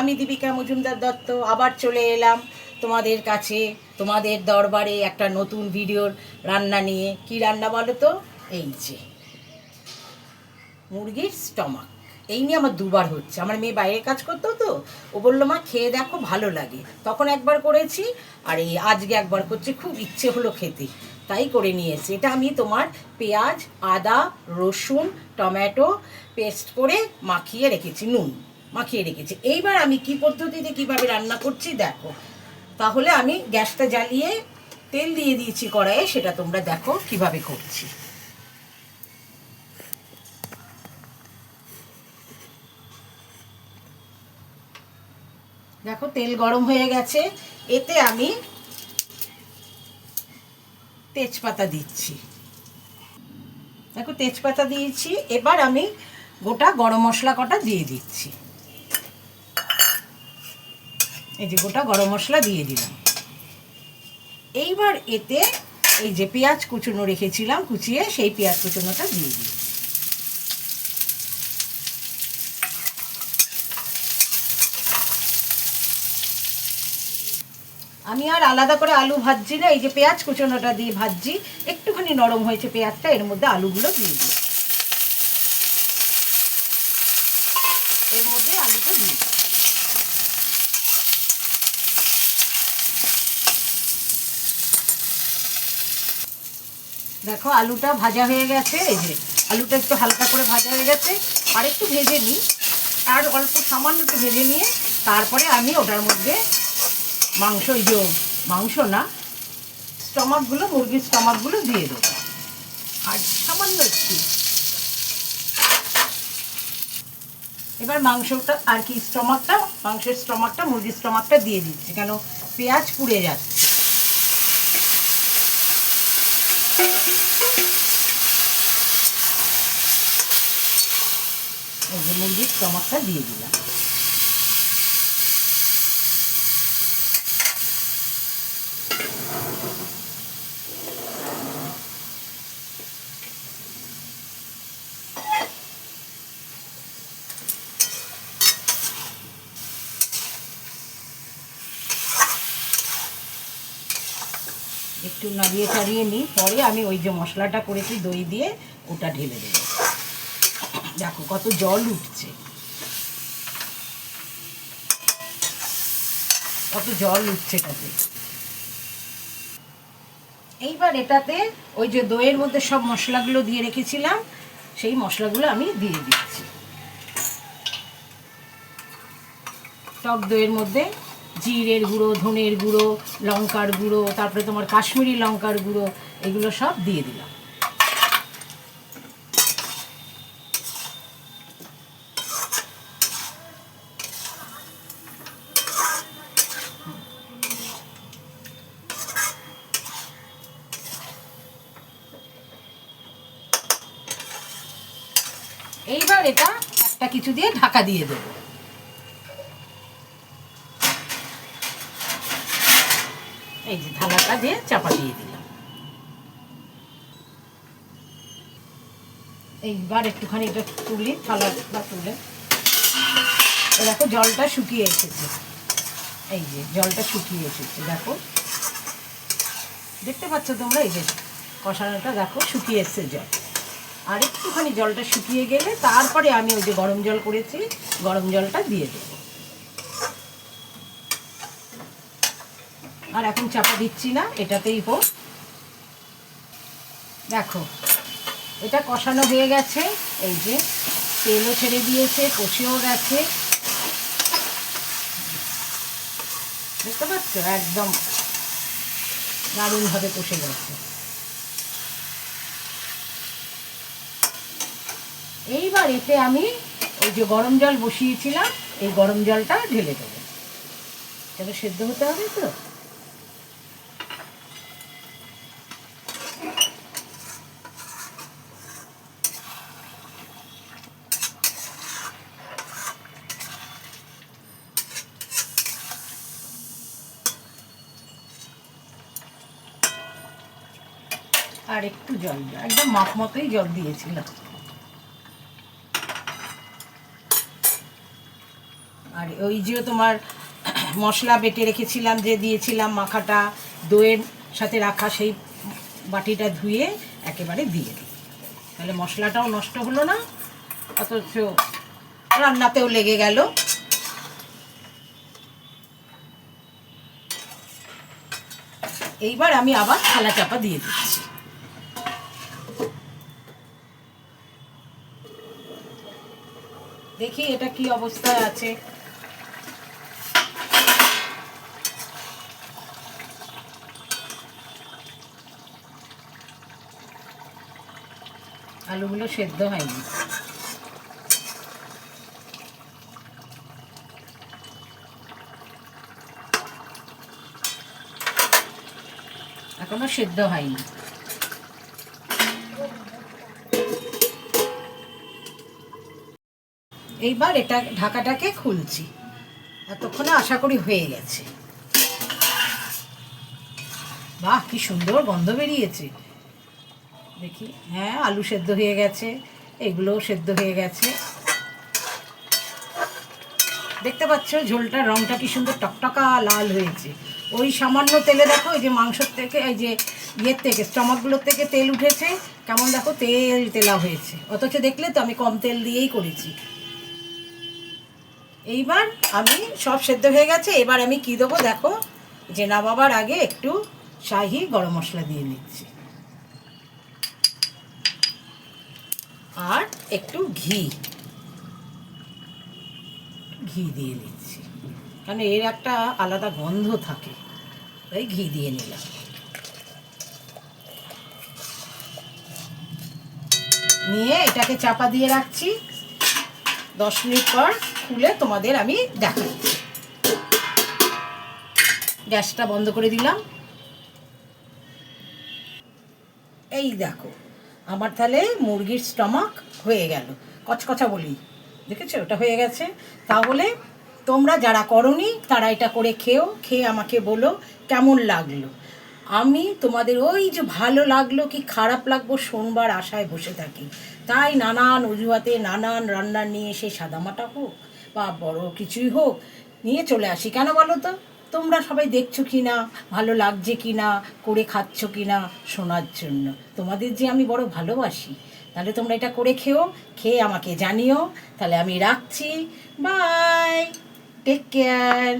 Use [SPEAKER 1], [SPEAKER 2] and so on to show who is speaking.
[SPEAKER 1] আমি দীপিকা মজুমদার দত্ত, আবার চলে এলাম তোমাদের কাছে, তোমাদের দরবারে একটা নতুন ভিডিওর রান্না নিয়ে। কি রান্না বলো তো? এই যে, মুরগির স্টমাক। এই নিয়ে আমার দুবার হচ্ছে। আমার মেয়ে বাইরে কাজ করতো তো, ও বলল, মা, খেয়ে দেখো, ভালো লাগে। তখন একবার করেছি, আর এই আজকে একবার করছি, খুব ইচ্ছে হলো খেতে। তাই করে নিয়েছি এটা আমি তোমার পেঁয়াজ, আদা, রসুন, টমেটো, পেস্ট করে মাখিয়ে রেখেছি, নুন। মাখিয়ে রেখেছি। এইবার আমি কি পদ্ধতিতে কীভাবে রান্না করছি দেখো। তাহলে আমি গ্যাসটা জ্বালিয়ে তেল দিয়ে দিয়েছি কড়াইয়ে, সেটা তোমরা দেখো কীভাবে করছি। দেখো তেল গরম হয়ে গেছে, এতে আমি তেজপাতা দিচ্ছি। দেখো তেজপাতা দিয়েছি, এবার আমি গোটা গরম মশলা কটা দিয়ে দিচ্ছি। এই যে গোটা গরম মশলা দিয়ে দিলাম। এইবার এতে এই যে পেঁয়াজ কুচুনো রেখেছিলাম, কুচিয়ে সেই পেঁয়াজ কুচুনোটা দিয়ে দিই। আমি আর আলাদা করে আলু ভাজছি না, এই যে পেঁয়াজ কুচোনোটা দিয়ে ভাজছি, একটুখানি নরম হয়েছে পেঁয়াজটা, এর মধ্যে আলুগুলো দিয়ে দিই। এর মধ্যে আলুটা দিয়ে দিই। দেখো, আলুটা ভাজা হয়ে গেছে, এই যে, আলুটা একটু হালকা করে ভাজা হয়ে গেছে। আর একটু ভেজে নিই। আর অল্প সামান্য একটু ভেজে নিয়ে তারপরে আমি ওটার মধ্যে মাংস, এই যে, মাংস না স্টমাকগুলো মুরগির স্টমাকগুলো দিয়ে দেবো। আর সামান্য একটু। এবার মাংসটা, আর কি স্টমাকটা মাংসের স্টমাকটা মুরগির স্টমাকটা দিয়ে দিচ্ছি, কেন পেঁয়াজ পুড়ে যাচ্ছে। এই যে মুরগির স্টমাকটা দিয়ে দিলাম। একটু নাড়িয়ে চাড়িয়ে নিই, পরে আমি ওই যে মশলাটা করেছি, দই দিয়ে ওটা ঢেলে দেবো। দেখো, কত জল উঠছে। কত জল উঠছে এটাতে। এইবার এটাতে ওই যে দইয়ের মধ্যে সব মশলাগুলো দিয়ে রেখেছিলাম, সেই মশলাগুলো আমি দিয়ে দিচ্ছি। টক দইয়ের মধ্যে জিরের গুঁড়ো, ধনের গুঁড়ো, লঙ্কার গুঁড়ো, তারপরে তোমার কাশ্মীরি লঙ্কার গুঁড়ো, এগুলো সব দিয়ে দিলাম। এইবার এটা একটা কিছু দিয়ে ঢাকা দিয়ে দেবো। এই যে থালাটা দিয়ে চাপা দিয়ে দিলাম। এইবার একটুখানি এটা তুলি থালাটা তুলে। দেখো জলটা শুকিয়ে এসেছে। এই যে জলটা শুকিয়ে এসেছে, দেখো। দেখতে পাচ্ছ তোমরা এই যে কষানোটা, দেখো শুকিয়ে এসছে জল। আর একটুখানি জলটা শুকিয়ে গেলে তারপরে আমি ওই যে গরম জল করেছি, গরম জলটা দিয়ে দেবো। আর এখন চাপা দিচ্ছি না, এটাতেই হোক। দেখো, এটা কষানো হয়ে গেছে, এই যে তেলও ছেড়ে দিয়েছে, কষেও গেছে। দেখতে পাচ্ছ? একদম দারুণভাবে কষে গেছে। এইবার এতে আমি ওই যে গরম জল বসিয়েছিলাম, এই গরম জলটা ঢেলে দেবো এটা সেদ্ধ হতে হবে তো আর একটু জল। একদম মাপ মতোই জল দিয়েছিলাম আর ওই যে তোমার মশলা বেটে রেখেছিলাম, যে দিয়েছিলাম মাখাটা, দইয়ের সাথে রাখা সেই বাটিটা ধুয়ে একেবারে দিয়ে দিই। তাহলে মশলাটাও নষ্ট হলো না, অথচ রান্নাতেও লেগে গেল। এইবার আমি আবার থালা চাপা দিয়ে দিচ্ছি। দেখি এটা কি অবস্থায় আছে। আলুগুলো সেদ্ধ হয়নি। এখনও সেদ্ধ হয়নি। এইবার এটা ঢাকাটাকে খুলছি। এতক্ষণে আশা করি হয়ে গেছে। বাহ, কি সুন্দর গন্ধ বেরিয়েছে। দেখি। হ্যাঁ আলু সেদ্ধ হয়ে গেছে। এগুলোও সেদ্ধ হয়ে গেছে। দেখতে পাচ্ছ ঝোলটার রংটা কি সুন্দর টকটকা লাল হয়েছে। ওই সামান্য তেলে দেখো ওই যে মাংসর থেকে, এই যে ইয়ের থেকে, স্টমাকগুলোর থেকে তেল উঠেছে। কেমন দেখো, তেল তেলা হয়েছে। অথচ দেখলে তো আমি কম তেল দিয়েই করেছি। এইবার আমি সব সেদ্ধ হয়ে গেছে। এবার আমি কি দেবো দেখো? যে না বাবার আগে একটু শাহি গরম মশলা দিয়ে নিচ্ছি। আর একটু ঘি। ঘি দিয়ে দিচ্ছি। কারণ এর একটা আলাদা গন্ধ থাকে। তাই ঘি দিয়ে নিলাম। নিয়ে এটাকে চাপা দিয়ে রাখছি। দশ মিনিট পর খুলে তোমাদের আমি দেখাচ্ছি। গ্যাসটা বন্ধ করে দিলাম। এই দেখো। আমার তাহলে মুরগির স্টমাক হয়ে গেল। কচকচা বলি। দেখেছ? ওটা হয়ে গেছে। তাহলে তোমরা যারা করনি, তারা এটা করে খেও, খেয়ে আমাকে বলো কেমন লাগল। আমি তোমাদের ওই যে ভালো লাগল কি খারাপ লাগবো শোনবার আশায় বসে থাকি। তাই নানান অজুহাতে, নানান রান্না নিয়ে সে সাদামাটা হোক বা বড় কিছুই হোক, নিয়ে চলে আসি। কেন বলো তো? তোমরা সবাই দেখছ কি না ভালো লাগছে কি না করে খাচ্ছ কি না শোনার জন্য। তোমাদের যে আমি বড় ভালোবাসি, তাহলে তোমরা এটা করে খেও, খেয়ে আমাকে জানিও। তাহলে আমি রাখছি। Bye take care